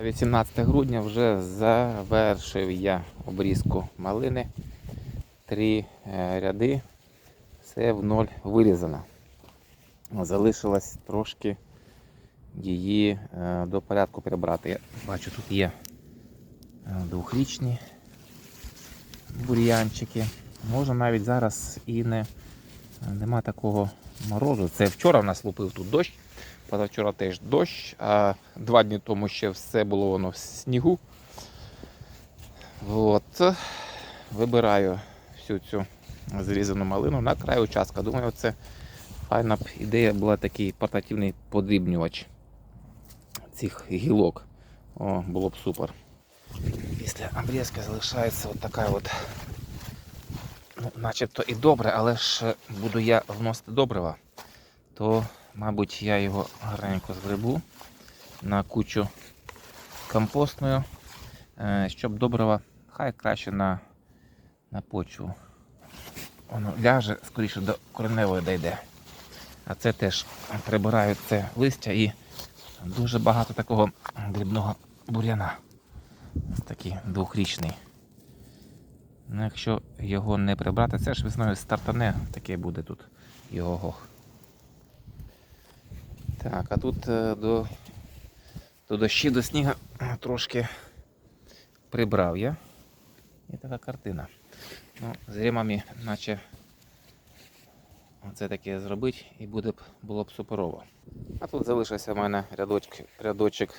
18 грудня вже завершив я обрізку малини. Три е, ряди. Все в ноль вирізано. Залишилось трошки її е, до порядку прибрати. Я бачу, тут є е, двохрічні бур'янчики. Може навіть зараз і не, нема такого морозу. Це вчора в нас лупив тут дощ. Позавчора теж дощ, а два дні тому ще все було воно в снігу. От. Вибираю всю цю зрізану малину на край участка. Думаю, це файна б ідея була такий портативний подрібнювач цих гілок. О, було б супер. Після обрізки залишається от така от, ну, начебто і добре, але ж буду я вносити добрива, то Мабуть, я його гарненько згребу на кучу компостною, е, щоб добрива хай краще на, на почву. Воно ляже, скоріше до кореневої дійде. А це теж прибираю це листя і дуже багато такого дрібного бур'яна. Такий двохрічний. Ну, якщо його не прибрати, це ж весною стартане, таке буде тут його гох. Так, а тут е, до, до дощі, до снігу трошки прибрав я. І така картина. Ну, з ремами, наче це таке зробити і буде б, було б суперово. А тут залишився в мене рядочок, рядочок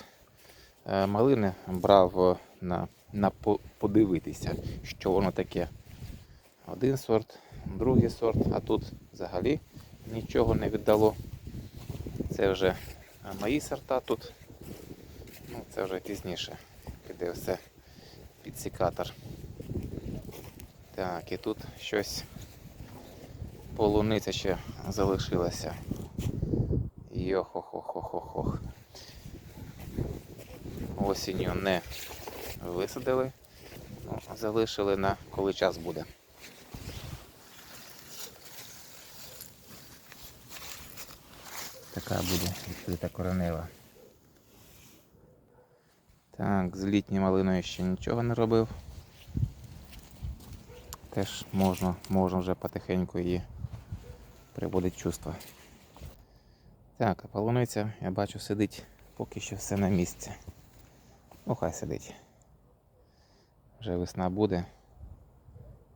е, малини, брав е, на, на подивитися, що воно таке. Один сорт, другий сорт, а тут взагалі нічого не віддало. Це вже мої сорта тут. Ну, це вже пізніше піде все під секатор. Так, і тут щось полуниця ще залишилася. Йохо-хо-хо-хо-хо. Осінню не висадили, ну, залишили на коли час буде. Така буде відкрита коренева. Так, з літньою малиною ще нічого не робив. Теж можна, можна вже потихеньку її приводити в чувство. Так, а полуниця, я бачу, сидить поки що все на місці. Ну, хай сидить. Вже весна буде.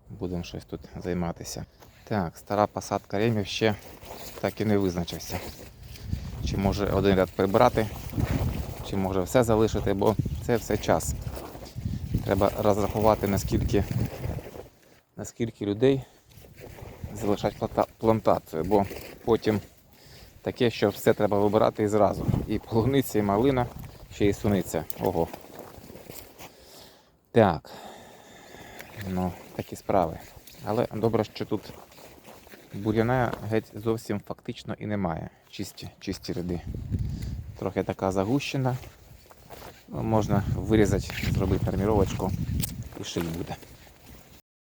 Будемо щось тут займатися. Так, стара посадка ремів ще так і не визначився. Чи може один ряд прибрати, чи може все залишити, бо це все час. Треба розрахувати наскільки, наскільки людей залишать плантацію, бо потім таке, що все треба вибирати і зразу. І полуниця, і малина, ще й суниця. Ого. Так. Ну, такі справи. Але добре, що тут бур'яна геть зовсім фактично і немає. Чисті, чисті ряди. Трохи така загущена. Ну, можна вирізати, зробити арміровочку і шик буде.